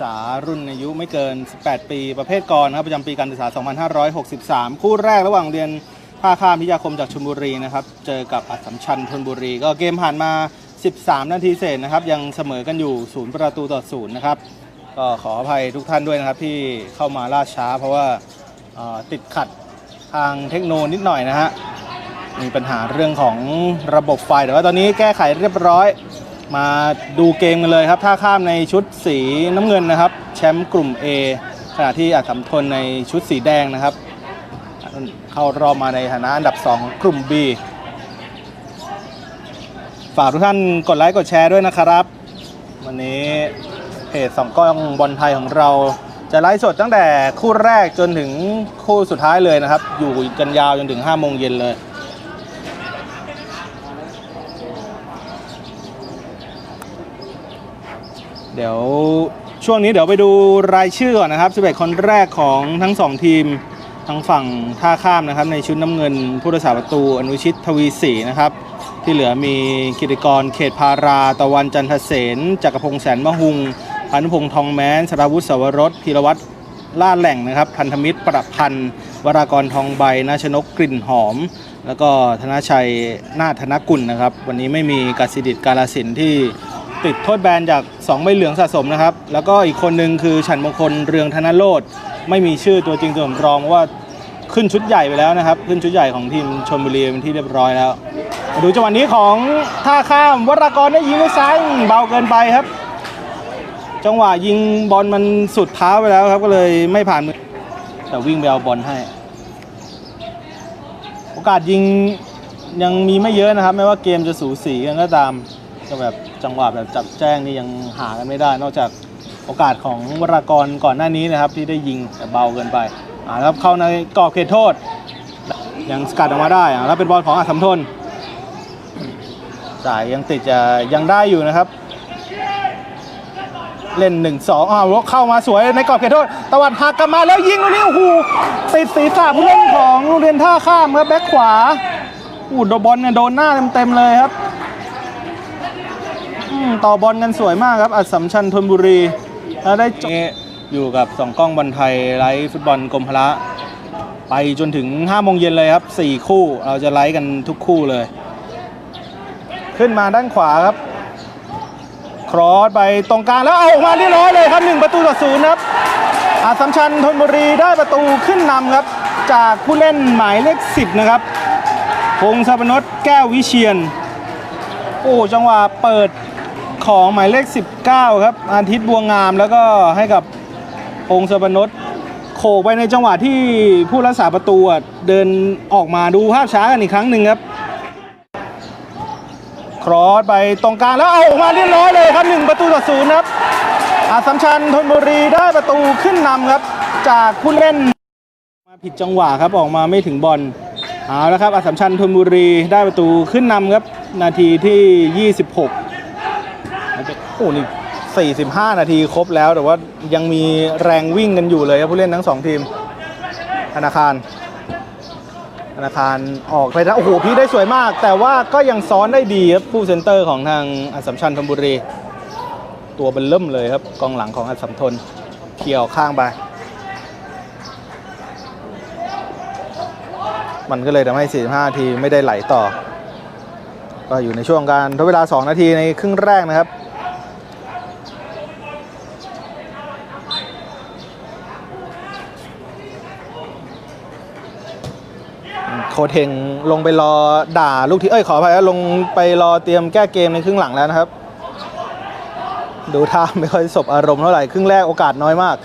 ษารุ่นอายุไม่เกิน 18 ปี ประเภทกรนะครับประจำปีการศึกษา 2563 คู่แรกระหว่างเรียนท่าข้ามพิยาคมจากชลบุรีนะครับ เจอกับอัสสัมชัญธนบุรี ก็เกมผ่านมา 13 นาทีเศษนะครับ ยังเสมอกันอยู่ 0 ประตูต่อ 0 นะครับ ก็ขออภัยทุกท่านด้วยนะครับที่เข้ามาล่าช้า เพราะว่าติดขัดทางเทคโนนิดหน่อยนะฮะ มีปัญหาเรื่องของระบบไฟ แต่ว่าตอนนี้แก้ไขเรียบร้อย มาดูเกมกันเลยครับ ท่าข้ามในชุดสีน้ำเงินนะครับ แชมป์กลุ่ม A ขณะที่อัศมทนในชุดสีแดงนะครับ เข้ารอบมาในฐานะอันดับ 2 ของกลุ่ม B ฝากทุกท่านกดไลค์กดแชร์ด้วยนะครับ วันนี้เพจสองกล้องบอลไทยของเราจะไลฟ์สดตั้งแต่คู่แรกจนถึงคู่สุดท้ายเลยนะครับ อยู่กันยาวจนถึง5โมงเย็นเลย เดี๋ยวช่วงนี้เดี๋ยวไปดูรายชื่อก่อนนะครับ 11 คนแรกของทั้ง 2 ทีมทางฝั่งท่าข้ามนะครับ ในชุดน้ำเงินผู้รักษาประตูอนุชิตทวีศรีนะครับ ที่เหลือมีกิติกรเขตพาราตะวันจันทเสนจักรพงษ์แสนมะหุงพานุพงษ์ทองแม้นสราวุฒิสวรสพีรวัตรล่าแหล่งนะครับ พันธมิตรประพันธ์วรากรทองใบนาชนกกลิ่นหอม แล้วก็ธนชัยนาธนกุลนะครับ วันนี้ไม่มีกสิดิตกาลสินที่ ติดโทษแบนจาก2ใบเหลืองสะสมนะครับ แล้วก็อีกคนหนึ่งคือฉันมงคลเรืองธนโรธไม่มีชื่อตัวจริงตัวสำรองว่าขึ้นชุดใหญ่ไปแล้วนะครับ ขึ้นชุดใหญ่ของทีมชลบุรีเป็นที่เรียบร้อยแล้ว มาดูจังหวะนี้ของท่าข้ามวรากรได้ยิงด้วยซ้ายเบาเกินไปครับ จังหวะยิงบอลมันสุดเท้าไปแล้วครับ ก็เลยไม่ผ่านมือแต่วิ่งไปเอาบอลให้ โอกาสยิงยังมีไม่เยอะนะครับ ไม่ว่าเกมจะสูสีกันก็ตามก็แบบ จังหวะแบบจับแจ้งนี่ยังหากันไม่ได้ นอกจากโอกาสของวรากรก่อนหน้านี้นะครับ ที่ได้ยิงแต่เบาเกินไปอ่าแล้วเข้าในกรอบเขตโทษ ยังสกัดออกมาได้อ่าแล้วเป็นบอลของอัศมทนจ่ายยังติดจะยังได้อยู่นะครับ เล่น 1 2อ้าวเข้ามาสวยในกรอบเขตโทษตะวันหักกลับมาแล้วยิงลูกนี้โอ้โหติดศีรษะผู้เล่นของโรงเรียนท่าข้ามครับแบ็คขวาอู้ดบอลเนี่ยโดนหน้าเต็มๆเลยครับ ต่อบอลกันสวยมากครับ อัศมชัญธนบุรีแล้วได้จบอยู่กับสองกล้องบอลไทยไลฟ์ฟุตบอลกรมพละ ไปจนถึง5โมงเย็นเลยครับ 4 คู่เราจะไลฟ์กันทุกคู่เลย ขึ้นมาด้านขวาครับ ครอสไปตรงกลางแล้วเอาออกมาเรียบร้อยเลยครับ 1 ประตูต่อศูนย์ครับอาสัมชัญธนบุรีได้ประตูขึ้นนำครับ จากผู้เล่นหมายเลข 10 นะครับพงศพนศแก้ววิเชียน โอ้จังหวะเปิด ของหมายเลข 19 ครับอาทิตย์บัวงามแล้วก็ให้กับพงศพนศโขกไปในจังหวะที่ผู้รักษาประตูเดินออกมาดูภาพช้ากันอีกครั้งหนึ่งครับ ครอสไปตรงกลางแล้วเอาออกมาเรียบร้อยเลยครับ1ประตูต่อศูนย์ครับอาสัมชัญธนบุรีได้ประตูขึ้นนำครับ จากผู้เล่นมาผิดจังหวะครับออกมาไม่ถึงบอลเอาแล้วครับอาสัมชัญธนบุรีได้ประตูขึ้นนำครับ นาทีที่ 26โอ้นี่45 นาทีครบแล้วแต่ว่ายังมีแรงวิ่งกันอยู่เลยครับผู้เล่นทั้งสองทีม ธนาคาร ธนาคารออกไปแล้วโอ้โหพีได้สวยมาก แต่ว่าก็ยังซ้อนได้ดีครับผู้เซนเตอร์ของทางอัสสัมชัญธนบุรี ตัวเบนเริ่มเลยครับกองหลังของอัสสัมทนเขี่ยวข้างไป มันก็เลยทำให้ 45 นาทีไม่ได้ไหลต่อ ก็อยู่ในช่วงการทดเวลา 2 นาทีในครึ่งแรกนะครับ โคเทงลงไปรอด่าลูกทีเอ้ยขออภัยลงไปรอเตรียมแก้เกมในครึ่งหลังแล้วนะครับ ดูท่าไม่ค่อยสบอารมณ์เท่าไหร่ครึ่งแรกโอกาสน้อยมาก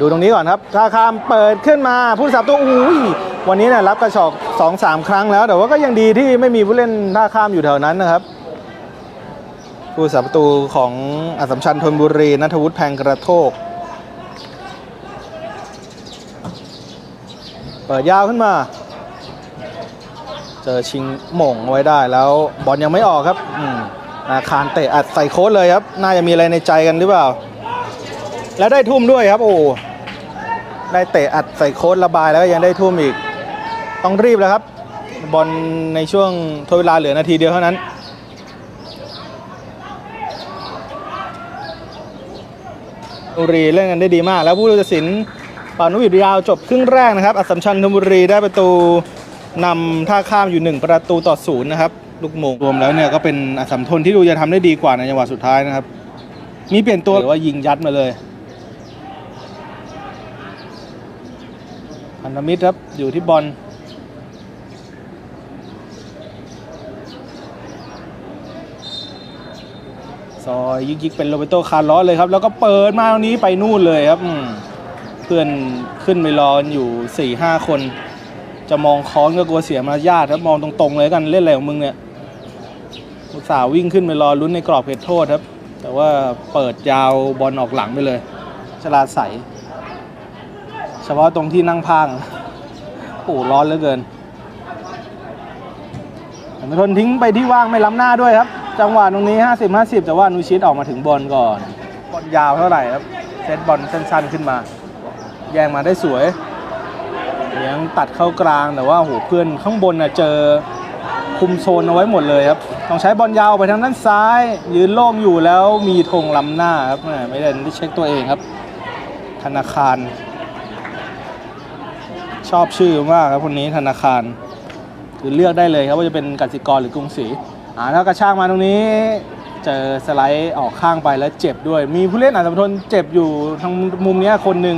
ดูตรงนี้ก่อนครับท่าข้ามเปิดขึ้นมาผู้สับตัวอุ้ยวันนี้เนี่ยรับกระชอก2อสาครั้งแล้ว แต่ว่าก็ยังดีที่ไม่มีผู้เล่นท่าข้ามอยู่แถวนั้นนะครับผู้สับประตูของอัสสัมชัญธนบุรีนัทวุฒิแพงกระโทกเปิดยาวขึ้นมา เจอชิงหม่งเอาไว้ได้แล้วบอลยังไม่ออกครับอืมอาคารเตะอัดใส่โค้ดเลยครับ น่าจะมีอะไรในใจกันหรือเปล่า แล้วได้ทุ่มด้วยครับ โอ้ได้เตะอัดใส่โค้ดระบายแล้วก็ยังได้ทุ่มอีก ต้องรีบแล้วครับ บอลในช่วงทดเวลาเหลือนาทีเดียวเท่านั้นเบุรีเล่นกันได้ดีมาก แล้วผู้ตัดสินปานุวิทยาวจบครึ่งแรกนะครับ อัสสัมชัญธนบุรีได้ประตู นำท่าข้ามอยู่ 1 ประตูต่อศูนย์นะครับ ลูกโมงรวมแล้วเนี่ยก็เป็นอสัมทนที่ดูจะทำได้ดีกว่าในจังหวะสุดท้ายนะครับ มีเปลี่ยนตัวหรือว่ายิงยัดมาเลยพันธมิตรครับอยู่ที่บอลซอยยิกยิกๆเป็นโรเบโตคาร์ลอสเลยครับ แล้วก็เปิดมาตรงนี้ไปนู่นเลยครับเพื่อนขึ้นไปรออยู่4ี่ห้าคน จะมองค้อนก็กลัวเสียมารยาทครับมองตรงๆเลยกันเล่นอะไรของมึงเนี่ยอุตส่าห์วิ่งขึ้นไปรอลุ้นในกรอบเขตโทษครับ แต่ว่าเปิดยาวบอลออกหลังไปเลย ชลาใสเฉพาะตรงที่นั่งพางโอ้ร้อนเหลือเกินมทนทิ้งไปที่ว่างไม่ล้ำหน้าด้วยครับ จังหวะตรงนี้ 50 50 แต่ว่านูชิตออกมาถึงบอลก่อน บอลยาวเท่าไหร่ครับ เซตบอลสั้นๆขึ้นมา แย่งมาได้สวย เลี้ยงตัดเข้ากลางแต่ว่าโหเพื่อนข้างบนน่ะเจอคุมโซนเอาไว้หมดเลยครับต้องใช้บอลยาวไปทางด้านซ้าย ยืนโล่งอยู่แล้วมีธงล้ำหน้าครับไม่ได้เช็คตัวเองครับ ธนาคาร ชอบชื่อมากครับคนนี้ธนาคารคือเลือกได้เลยครับว่าจะเป็นกสิกรหรือกรุงศรีอ่าถ้ากระชากมาตรงนี้ เจอสไลด์ออกข้างไปแล้วเจ็บด้วย มีผู้เล่นอาจจะทนเจ็บอยู่ทางมุมนี้คนหนึ่ง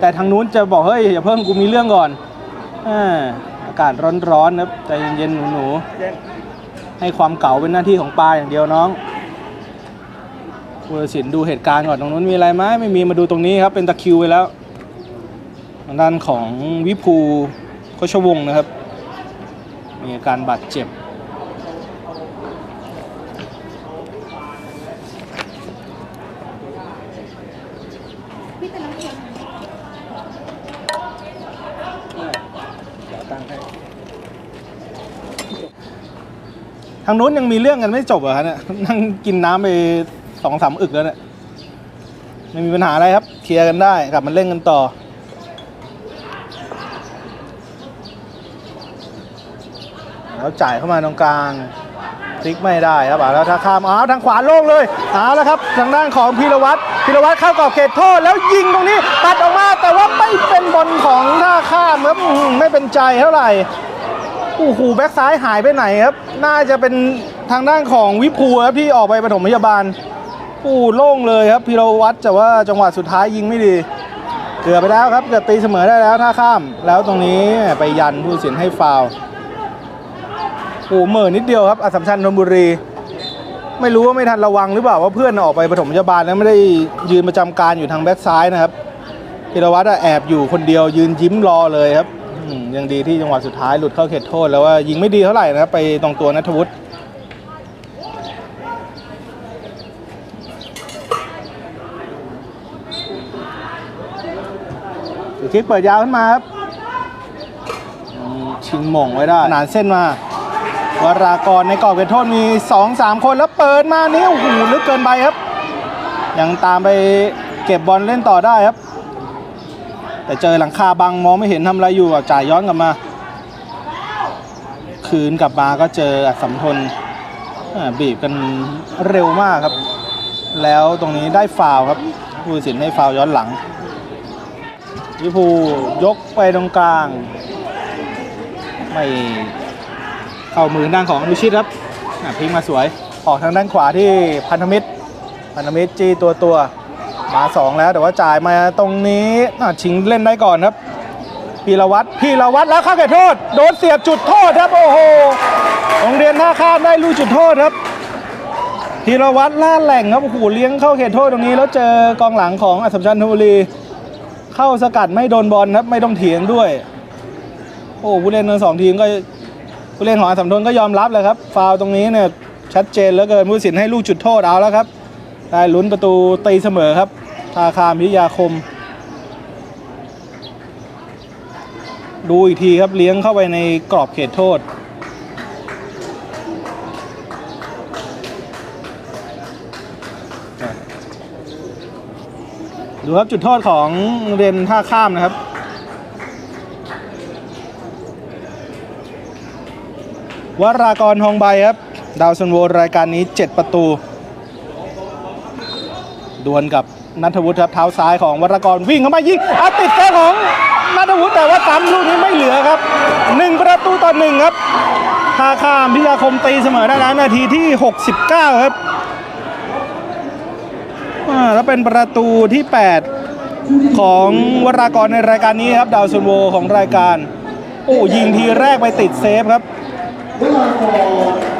แต่ทางนู้นจะบอกเฮ้ยอย่าเพิ่งกูมีเรื่องก่อนอาอากาศร้อนๆนะครับใจเย็นๆหนูๆให้ความเก่าเป็นหน้าที่ของปลาอย่างเดียวน้องผู้ตัดสินดูเหตุการณ์ก่อนตรงนู้นมีอะไรไหมไม่มีมาดูตรงนี้ครับเป็นตะคิวไปแล้วทางด้านของวิภูโคชวงศ์นะครับ มีอาการบาดเจ็บ พี่เป็นน้ำเค็ม ทางนู้นยังมีเรื่องกันไม่จบเหรอฮะเนี่ยนั่งกินน้ำไปสองสามอึกแล้วเนี่ยไม่มีปัญหาอะไรครับเคลียร์กันได้กลับมาเล่นกันต่อ แล้วจ่ายเข้ามาตรงกลางพลิกไม่ได้ครับอะแล้วถ้าข้ามอ้าวทางขวาโล่งเลยเอาแล้วครับทางด้านของพีรวัตรพีรวัตรเข้ากรอบเขตโทษแล้วยิงตรงนี้ตัดออกมาแต่ว่าไม่เป็นบอลของท่าข้ามครับไม่เป็นใจเท่าไหร่ โอ้โหแบ็กซ้ายหายไปไหนครับ น่าจะเป็นทางด้านของวิภูครับที่ออกไปปฐมพยาบาลโอ้โล่งเลยครับพีรวัตรแต่ว่าจังหวะสุดท้ายยิงไม่ดี เกือบไปแล้วครับเกือบตีเสมอได้แล้วถ้าข้าม แล้วตรงนี้ไปยันผู้ตัดสินให้ฟาวโอ้หเหม่อนิดเดียวครับอัสสัมชัญธนบุรี ไม่รู้ว่าไม่ทันระวังหรือเปล่าว่าเพื่อนออกไปปฐมพยาบาลแล้วไม่ได้ยืนประจำการอยู่ทางแบ็กซ้ายนะครับพีรวัตรแอบอยู่คนเดียวยืนยิ้มรอเลยครับ อืมยังดีที่จังหวะสุดท้ายหลุดเข้าเขตโทษแล้วว่ายิงไม่ดีเท่าไหร่นะครับไปตรงตัวนัทวุฒิสุคิดเปิดยาวขึ้นมาครับอืมชิงหม่งไว้ได้ขนานเส้นมาวรากรในกรอบเขตโทษมี 2-3 คนแล้วเปิดมานี่โอ้โหลึกเกินไปครับ ยังตามไปเก็บบอลเล่นต่อได้ครับ แต่เจอหลังคาบังมองไม่เห็นทำอะไรอยู่อะจ่ายย้อนกลับมา คืนกลับมาก็เจออัศมทนบีบกันเร็วมากครับ แล้วตรงนี้ได้ฟาวครับผู้สินให้ฟาวย้อนหลังลิเวอร์พูยกไปตรงกลาง ไม่เข้ามือด้านของอนุชิตครับอะพลิกมาสวยออกทางด้านขวาที่พันธมิตร พันธมิตรจี้ตัวตัว มาสองแล้วแต่ว่าจ่ายมาตรงนี้ชิงเล่นได้ก่อนครับพีรวัตรพีรวัตรแล้วเข้าเขตโทษ โดนเสียบจุดโทษครับโอ้โหโรงเรียนท่าข้ามได้ลูกจุดโทษครับพีรวัตรล่าแหล่งครับโอ้โหเลี้ยงเข้าเขตโทษตรงนี้ แล้วเจอกองหลังของอัสมชัญธนบุรี เข้าสกัดไม่โดนบอลครับไม่ต้องเถียงด้วยโอ้ผู้เล่นทั้งสองทีมก็ผู้เล่นของอัสมทนก็ยอมรับเลยครับฟาวตรงนี้เนี่ยชัดเจนเหลือเกินผู้สินให้ลูกจุดโทษเอาแล้วครับได้ลุ้นประตูตีเสมอครับ ทาคามพิยาคม ดูอีกทีครับเลี้ยงเข้าไปในกรอบเขตโทษ ดูครับจุดโทษของเรียนท่าข้ามนะครับวรากรทองใบครับ ดาวซันโวรายการนี้ 7 ประตู ดวลกับ นัทวุฒิครับเท้าซ้ายของวรกรวิ่งเข้ามายิงอาติดแก้ของนัทวุฒิแต่ว่าซ้ำลูกนี้ไม่เหลือครับหนึ่งประตูต่อหนึ่งครับท่าข้ามพิยาคมตีเสมอได้แล้วนาทีที่ 69 ครับแล้วเป็นประตูที่ 8 ของวรากรในรายการนี้ครับ ดาวซันโวของรายการ โอ้ยิงทีแรกไปติดเซฟครับ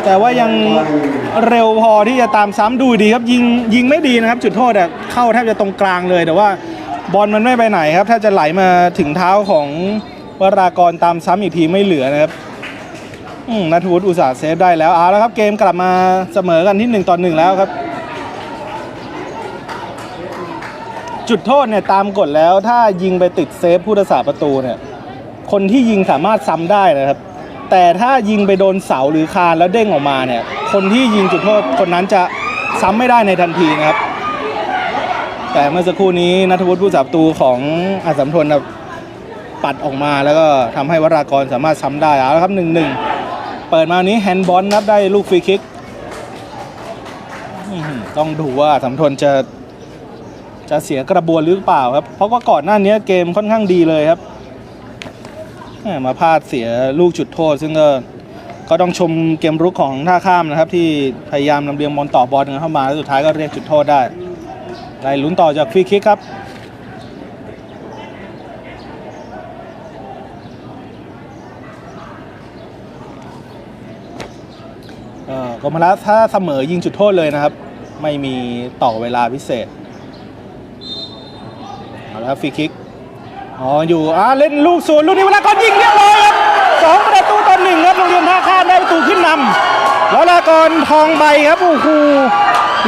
แต่ว่ายังเร็วพอที่จะตามซ้ำดูดีครับยิงยิงไม่ดีนะครับ จุดโทษอะเข้าแทบจะตรงกลางเลย แต่ว่าบอลมันไม่ไปไหนครับถ้าจะไหลมาถึงเท้าของวรากรตามซ้ำอีกทีไม่เหลือนะครับนัทวุฒิอุตสาห์เซฟได้แล้วเอาแล้วครับเกมกลับมาเสมอกันที่1ต่อ1แล้วครับ จุดโทษเนี่ยตามกฎแล้วถ้ายิงไปติดเซฟผู้รักษาประตูเนี่ย คนที่ยิงสามารถซ้ำได้นะครับ แต่ถ้ายิงไปโดนเสาหรือคานแล้วเด้งออกมาเนี่ย คนที่ยิงจุดโทษคนนั้นจะซ้ำไม่ได้ในทันทีนะครับ แต่เมื่อสักครู่นี้นัทวุฒิผู้รักษาประตูของอาสัมทนนะปัดออกมาแล้วก็ทำให้วรากรสามารถซ้ำได้เอาละครับหนึ่งหนึ่งเปิดมานี้แฮนด์บอลนับได้ลูกฟรีคิกต้องดูว่าอสัมทนจะจะเสียกระบวนหรือเปล่าครับ เพราะว่าก่อนหน้านี้เกมค่อนข้างดีเลยครับ มาพลาดเสียลูกจุดโทษ ซึ่งก็ก็ต้องชมเกมรุกของท่าข้ามนะครับ ที่พยายามนำเรียงบอลต่อบอลกันเข้ามาแล้วสุดท้ายก็เรียกจุดโทษได้ได้ลุ้นต่อจากฟรีคิกครับเอ่อกรมรัสถ้าเสมอยิงจุดโทษเลยนะครับ ไม่มีต่อเวลาพิเศษเอาละฟรีคิก อ๋ออยู่อ่าเล่นลูกสวนลูกนี้เวลาก่อนยิงเรียบร้อยครับสองประตูต่อหนึ่งครับโรงเรียนท่าข้ามได้ประตูขึ้นนำแล้วลากรทองใบครับโอ้โห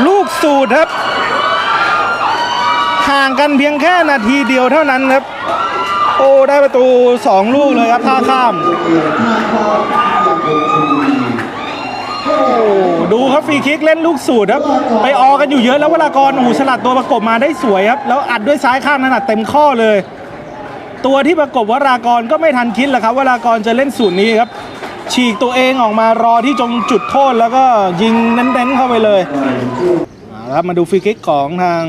ลูกสูตรครับ ห่างกันเพียงแค่นาทีเดียวเท่านั้นครับ โอ้ได้ประตูสองลูกเลยครับท่าข้ามโอ้ดูครับฟรีคิกเล่นลูกสูตรครับ ไปออกันอยู่เยอะแล้ววลากรโอ้โหสลัดตัวประกบมาได้สวยครับ แล้วอัดด้วยซ้ายข้างนั้นอัดเต็มข้อเลย ตัวที่ประกบวรากรก็ไม่ทันคิดแหละครับวรากรจะเล่นสูตรนี้ครับ ฉีกตัวเองออกมารอที่จงจุดโทษแล้วก็ยิงเน้นๆเข้าไปเลยครับมาดูฟรีคิกของทาง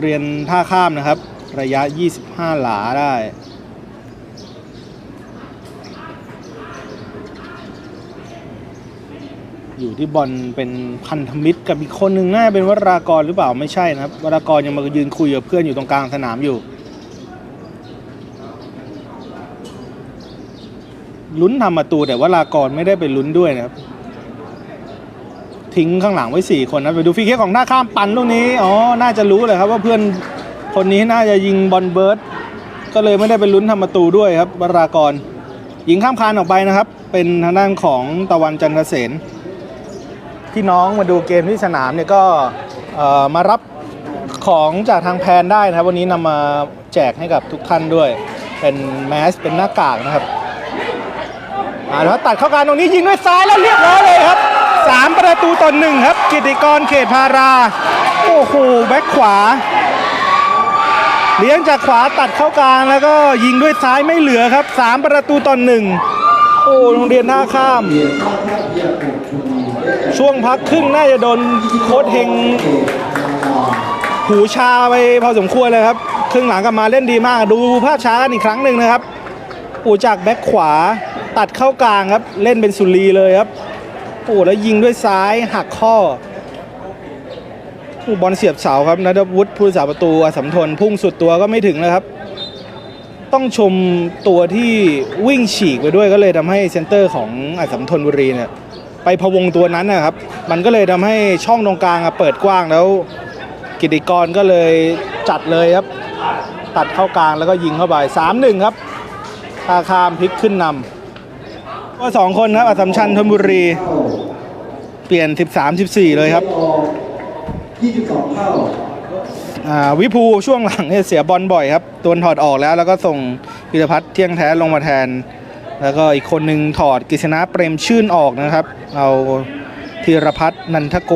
เรียนท่าข้ามนะครับ ระยะ 25 หลาได้อยู่ที่บอลเป็นพันธมิตรกับอีกคนหนึ่งน่าเป็นวรากรหรือเปล่าไม่ใช่นะครับวรากรยังมายืนคุยกับเพื่อนอยู่ตรงกลางสนามอยู่ ลุ้นทำประตูแต่วรากรไม่ได้ไปลุ้นด้วยนะครับ ทิ้งข้างหลังไว้สี่คนนะไปดูฟรีคิกของหน้าข้ามปันลูกนี้อ๋อน่าจะรู้เลยครับว่าเพื่อนคนนี้น่าจะยิงบอลเบิร์ดก็เลยไม่ได้ไปลุ้นทำประตูด้วยครับวรากรยิงข้ามคานออกไปนะครับ เป็นทางด้านของตะวันจันทเสนพี่น้องมาดูเกมที่สนามเนี่ยก็เอ่อมารับของจากทางแพนได้นะครับ วันนี้นำมาแจกให้กับทุกท่านด้วย เป็นแมสเป็นหน้ากากนะครับ อ่าแล้วตัดเข้าการตรงนี้ยิงด้วยซ้ายแล้วเรียบร้อยเลยครับสามประตูต่อหนึ่งครับ กิติกรเขตพารา โอ้โหแบ็คขวา เลี้ยงจากขวาตัดเข้ากลางแล้วก็ยิงด้วยซ้ายไม่เหลือครับสามประตูต่อหนึ่งโอ้โรงเรียนหน้าข้าม ช่วงพักครึ่งน่าจะโดนโค้ดเฮงหูชาไปพอสมควรเลยครับ ครึ่งหลังกลับมาเล่นดีมาก ดูภาพช้ากันอีกครั้งหนึ่งนะครับโอ้จากแบ็คขวา ตัดเข้ากลางครับ เล่นเป็นสุรีเลยครับ โอ้แล้วยิงด้วยซ้ายหักข้อโอ้บอลเสียบเสาครับนัทวุฒิผู้สาประตูอสสัมทนพุ่งสุดตัวก็ไม่ถึงนะครับ ต้องชมตัวที่วิ่งฉีกไปด้วยก็เลยทำให้เซนเตอร์ของอสสัมทนบุรีเนี่ยไปพะวงตัวนั้นนะครับ มันก็เลยทำให้ช่องตรงกลางเปิดกว้างแล้ว กิติกรก็เลยจัดเลยครับ ตัดเข้ากลางแล้วก็ยิงเข้าไป3-1ครับ ทาข้ามพลิกขึ้นนำ ก็สองคนครับอัสสัมชัญธนบุรี เปลี่ยน 13-14 เลยครับ22เท่าอ่าวิภูช่วงหลังเนี่ยเสียบอลบ่อยครับตัวถอดออกแล้วแล้วก็ส่งพิรพัฒน์เที่ยงแท้ลงมาแทน แล้วก็อีกคนหนึ่งถอดกฤษณะเปรมชื่นออกนะครับ เอาธีรพัฒน์นันทโก